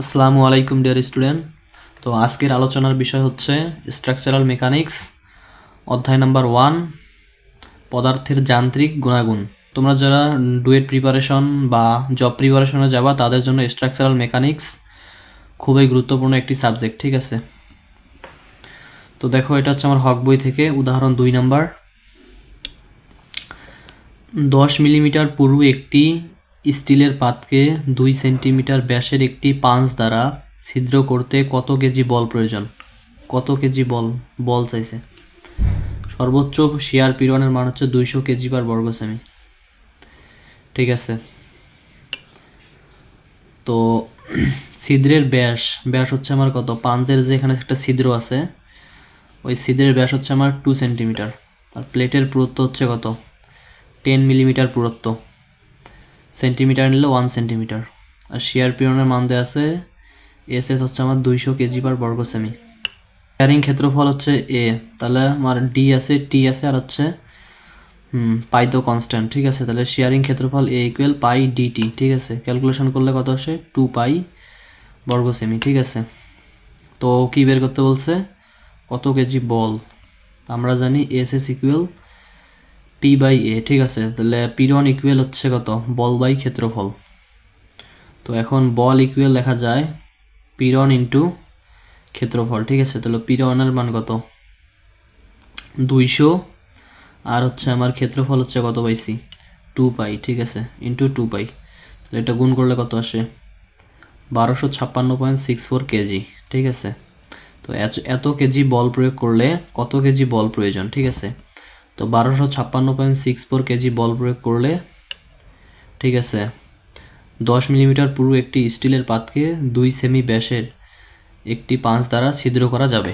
আসসালামু আলাইকুম, dear student. তো আজকের আলোচনার বিষয় হচ্ছে স্ট্রাকচারাল মেকানিক্স, অধ্যায় নাম্বার ওয়ান, পদার্থের যান্ত্রিক গুণাগুণ। তোমরা যারা ডুয়েট প্রিপারেশন বা জব প্রিপারেশনে যাবা, তাদের জন্য স্ট্রাকচারাল মেকানিক্স খুবই গুরুত্বপূর্ণ একটি সাবজেক্ট, ঠিক আছে? তো দেখো, এটা হচ্ছে আমার হক বই থেকে, উদাহরণ দুই নাম্বার। দশ মিলিমিটার পুরু একটি স্টিলের পাতকে দুই সেন্টিমিটার ব্যাসের একটি পাঁচ দ্বারা ছিদ্র করতে কত কেজি বল প্রয়োজন? কত কেজি বল বল চাইছে? সর্বোচ্চ শেয়ার পীড়নের মান হচ্ছে দুইশো কেজি পার বর্গ সেমি ঠিক আছে। তো ছিদ্রের ব্যাস ব্যাস হচ্ছে আমার কত? পাঞ্জের যে এখানে একটা ছিদ্র আছে, ওই ছিদ্রের ব্যাস হচ্ছে আমার টু সেন্টিমিটার আর প্লেটের পুরুত্ব হচ্ছে কত? টেন মিলিমিটার পুরুত্ব। সেন্টিমিটার নিলে ওয়ান সেন্টিমিটার। আর শেয়ার পিরনের মান দেওয়া আছে এস এস হচ্ছে আমার দুইশো কেজি পার বর্গ সেমি শেয়ারিং ক্ষেত্রফল হচ্ছে এ তাহলে আমার ডি আছে টি আছে, আর হচ্ছে, হুম, পাই তো কনস্ট্যান্ট ঠিক আছে? তাহলে শেয়ারিং ক্ষেত্রফল এ ইকুয়াল পাই ডিটি ঠিক আছে? ক্যালকুলেশন করলে কত আসে? টু পাই বর্গ সেমি ঠিক আছে? তো কি বের করতে বলছে? কত কেজি বল? আমরা জানি S S equal P by A ঠিক আছে? তাহলে পিরন ইকুয়াল হচ্ছে কত? বল বাই ক্ষেত্রফল। তো এখন বল ইকুয়াল লেখা যায় পিরন ইন্টু ক্ষেত্রফল, ঠিক আছে? তাহলে পিরনের মান কত? দুইশো। আর হচ্ছে আমার ক্ষেত্রফল হচ্ছে কত পাইছি টু পাই ঠিক আছে? ইন্টু টু পাই তাহলে এটা গুণ করলে কত আসে? বারোশো ছাপ্পান্ন পয়েন্ট সিক্স ফোর কেজি, ঠিক আছে? তো এত- এত কেজি বল প্রয়োগ করলে কত কেজি বল প্রয়োজন, ঠিক আছে? তো বারোশো ছাপ্পান্ন পয়েন্ট সিক্স ফোর কেজি বল প্রয়োগ করলে, ঠিক আছে, দশ মিলিমিটার পুরু একটি স্টিলের পাতকে দুই সেমি ব্যাসের একটি পাঁচ দ্বারা ছিদ্র করা যাবে।